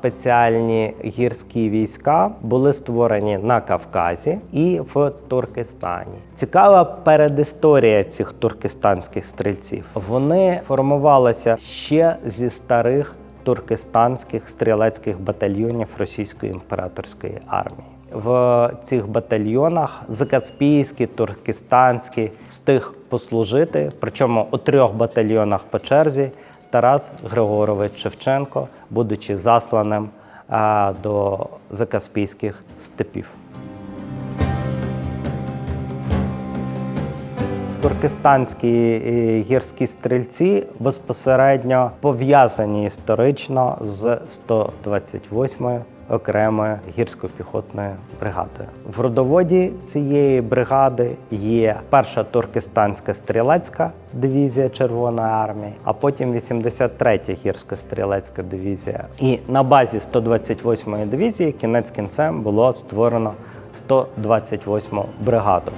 спеціальні гірські війська були створені на Кавказі і в Туркестані. Цікава передісторія цих туркестанських стрільців. Вони формувалися ще зі старих туркестанських стрілецьких батальйонів Російської імператорської армії. В цих батальйонах закаспійські, туркестанські встиг послужити. Причому у трьох батальйонах по черзі Тарас Григорович Шевченко, будучи засланим до закаспійських степів. Туркестанські е, гірські стрільці безпосередньо пов'язані історично з 128-ю окремою гірсько-піхотною бригадою. В родоводі цієї бригади є перша туркестанська стрілецька дивізія Червоної армії, а потім 83-я гірсько-стрілецька дивізія. І на базі 128-ї дивізії кінець кінцем було створено 128-му бригаду.